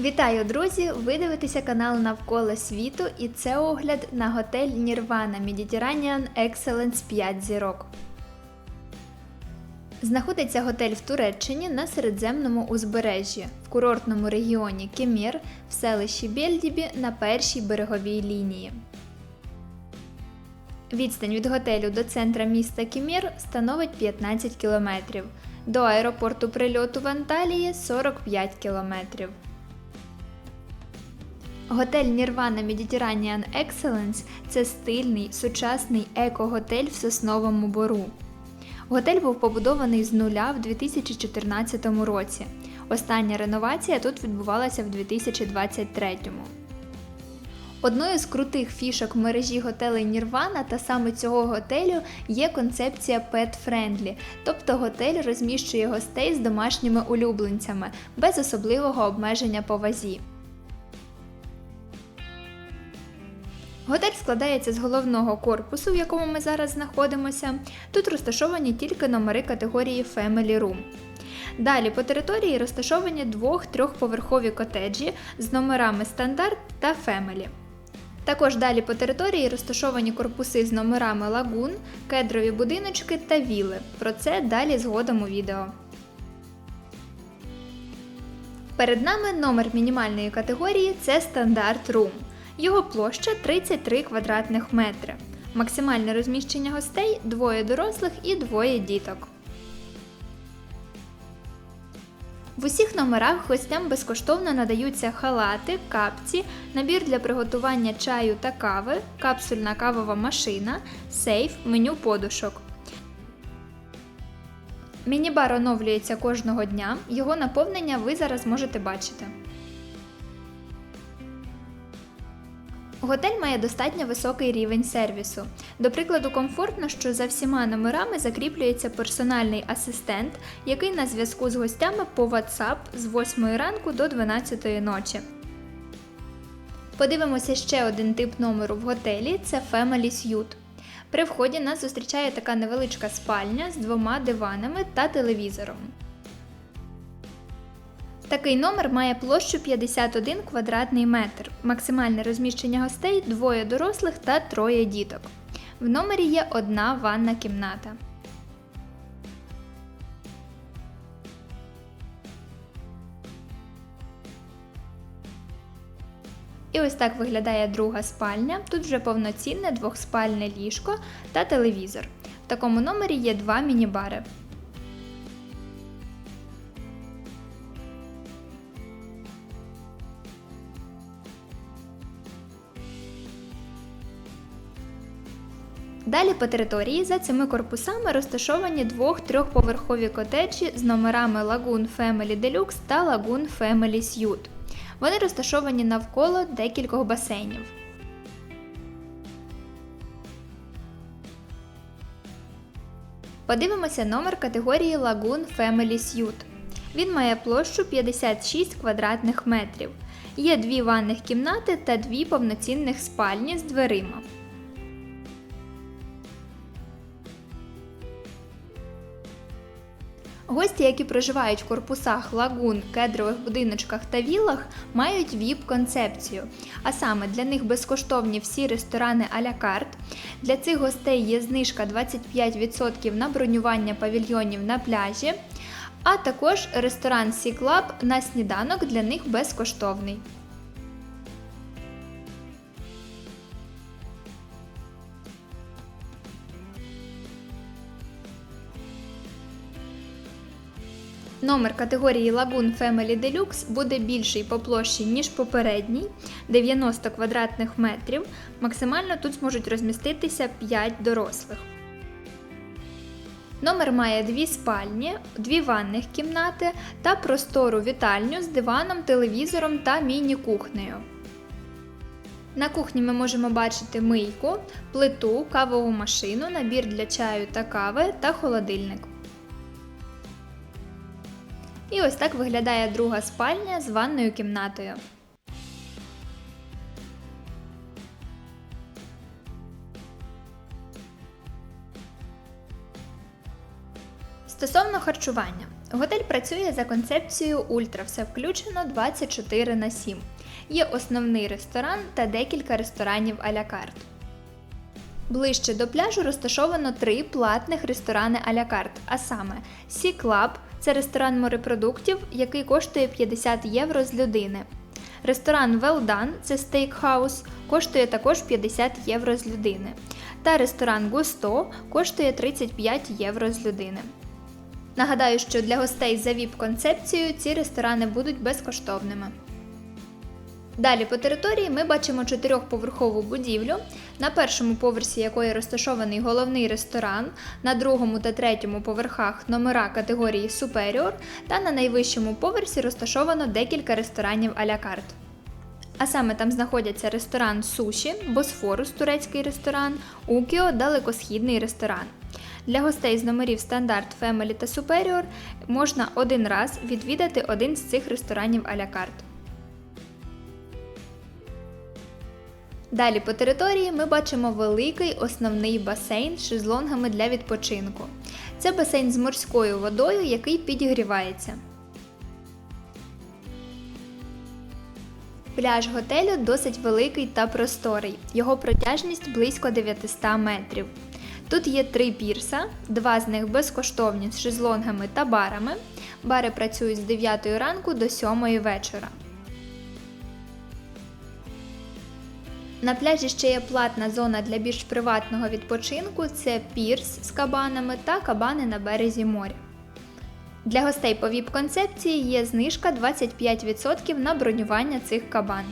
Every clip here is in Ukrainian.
Вітаю, друзі! Ви дивитеся канал Навколо світу і це огляд на готель Nirvana Mediterranean Excellence 5 зірок. Знаходиться готель в Туреччині на середземному узбережжі, в курортному регіоні Кемір в селищі Бельдібі на першій береговій лінії. Відстань від готелю до центра міста Кемір становить 15 кілометрів. До аеропорту прильоту в Анталії 45 кілометрів. Готель Nirvana Mediterranean Excellence це стильний сучасний еко-готель в сосновому бору. Готель був побудований з нуля в 2014 році. Остання реновація тут відбувалася в 2023. Одною з крутих фішок мережі готелей Nirvana та саме цього готелю є концепція Pet Friendly, тобто готель розміщує гостей з домашніми улюбленцями без особливого обмеження по вазі. Готель складається з головного корпусу, в якому ми зараз знаходимося. Тут розташовані тільки номери категорії Family Room. Далі по території розташовані двох-трьохповерхові котеджі з номерами стандарт та Family. Також далі по території розташовані корпуси з номерами лагун, кедрові будиночки та віли. Про це далі згодом у відео. Перед нами номер мінімальної категорії це стандарт Room. Його площа 33 квадратних метри. Максимальне розміщення гостей двоє дорослих і двоє діток. В усіх номерах гостям безкоштовно надаються халати, капці, набір для приготування чаю та кави, капсульна кавова машина, сейф, меню подушок. Міні-бар оновлюється кожного дня, його наповнення ви зараз можете бачити. Готель має достатньо високий рівень сервісу. До прикладу, комфортно, що за всіма номерами закріплюється персональний асистент, який на зв'язку з гостями по WhatsApp з 8 ранку до 12 ночі. Подивимося ще один тип номеру в готелі це Family Suite. При вході нас зустрічає така невеличка спальня з двома диванами та телевізором. Такий номер має площу 51 квадратний метр, максимальне розміщення гостей двоє дорослих та троє діток. В номері є одна ванна кімната. І ось так виглядає друга спальня. Тут вже повноцінне двохспальне ліжко та телевізор. В такому номері є два міні-бари. Далі по території за цими корпусами розташовані двох-трьохповерхові котеджі з номерами Lagoon Family Deluxe та Lagoon Family Suite. Вони розташовані навколо декількох басейнів. Подивимося номер категорії Lagoon Family Suite. Він має площу 56 квадратних метрів. Є дві ванних кімнати та дві повноцінних спальні з дверима. Гості, які проживають в корпусах лагун, кедрових будиночках та вілах, мають ВІП-концепцію. А саме для них безкоштовні всі ресторани а-ля карт. Для цих гостей є знижка 25% на бронювання павільйонів на пляжі, а також ресторан Sea Club на сніданок для них безкоштовний. Номер категорії Lagoon Family Deluxe буде більший по площі, ніж попередній 90 квадратних метрів. Максимально тут зможуть розміститися 5 дорослих. Номер має дві спальні, дві ванних кімнати та простору вітальню з диваном, телевізором та міні-кухнею. На кухні ми можемо бачити мийку, плиту, кавову машину, набір для чаю та кави та холодильник. І ось так виглядає друга спальня з ванною кімнатою. Стосовно харчування, Готель працює за концепцією Ультра, все включено 24 на 7. Є основний ресторан та декілька ресторанів а-ля карт. Ближче до пляжу розташовано три платних ресторани а-ля карт, а саме Sea Club – це ресторан морепродуктів, який коштує 50 євро з людини. Ресторан Well Done – це стейкхаус, коштує також 50 євро з людини. Та ресторан Густо коштує 35 євро з людини. Нагадаю, що для гостей за ВІП-концепцією ці ресторани будуть безкоштовними. Далі по території ми бачимо чотирьохповерхову будівлю, на першому поверсі якої розташований головний ресторан, на другому та третьому поверхах номера категорії Superior, та на найвищому поверсі розташовано декілька ресторанів а-ля. А саме там знаходяться ресторан Суші, Босфорус, турецький ресторан, Укіо, далекосхідний ресторан. Для гостей з номерів стандарт Family та Superior можна один раз відвідати один з цих ресторанів а-ля. Далі по території ми бачимо великий основний басейн з шезлонгами для відпочинку. Це басейн з морською водою, який підігрівається. Пляж готелю досить великий та просторий. Його протяжність близько 900 метрів. Тут є три пірса, два з них безкоштовні з шезлонгами та барами. Бари працюють з 9 ранку до 7 вечора. На пляжі ще є платна зона для більш приватного відпочинку це пірс з кабанами та кабани на березі моря. Для гостей по ВІП-концепції є знижка 25% на бронювання цих кабан.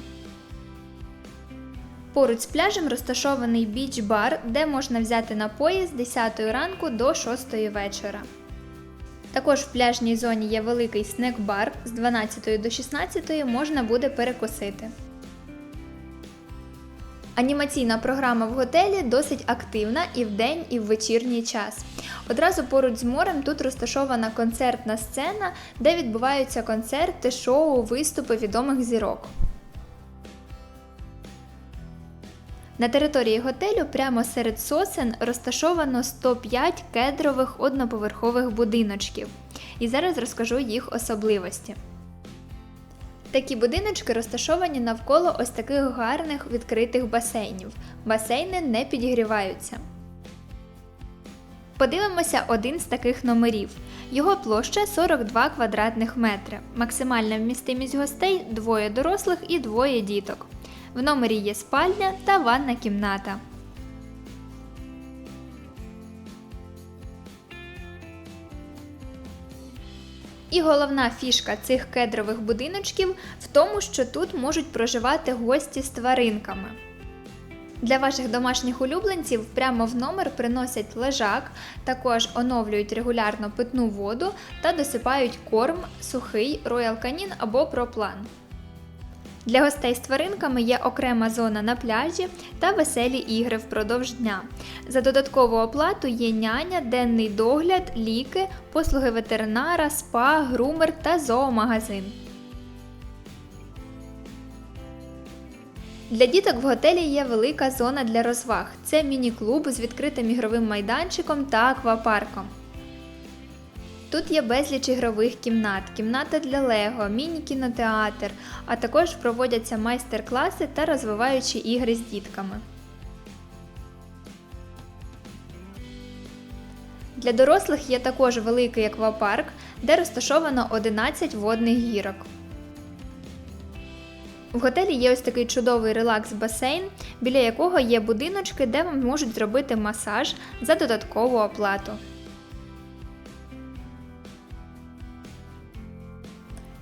Поруч з пляжем розташований біч-бар, де можна взяти напої з 10 ранку до 6 вечора. Також в пляжній зоні є великий снек-бар з 12 до 16 можна буде перекусити. Анімаційна програма в готелі досить активна і в день, і в вечірній час. Одразу поруч з морем тут розташована концертна сцена, де відбуваються концерти, шоу, виступи відомих зірок. На території готелю прямо серед сосен розташовано 105 кедрових одноповерхових будиночків. І зараз розкажу їх особливості. Такі будиночки розташовані навколо ось таких гарних відкритих басейнів. Басейни не підігріваються. Подивимося один з таких номерів. Його площа 42 квадратних метри. Максимальна вмістимість гостей двоє дорослих і двоє діток. В номері є спальня та ванна кімната. І головна фішка цих кедрових будиночків в тому, що тут можуть проживати гості з тваринками. Для ваших домашніх улюбленців прямо в номер приносять лежак, також оновлюють регулярно питну воду та досипають корм, сухий, Royal Canin або проплан. Для гостей з тваринками є окрема зона на пляжі та веселі ігри впродовж дня. За додаткову оплату є няня, денний догляд, ліки, послуги ветеринара, спа, грумер та зоомагазин. Для діток в готелі є велика зона для розваг. Це міні-клуб з відкритим ігровим майданчиком та аквапарком. Тут є безліч ігрових кімнат, кімната для Лего, міні-кінотеатр, а також проводяться майстер-класи та розвиваючі ігри з дітками. Для дорослих є також великий аквапарк, де розташовано 11 водних гірок. В готелі є ось такий чудовий релакс-басейн, біля якого є будиночки, де вам можуть зробити масаж за додаткову оплату.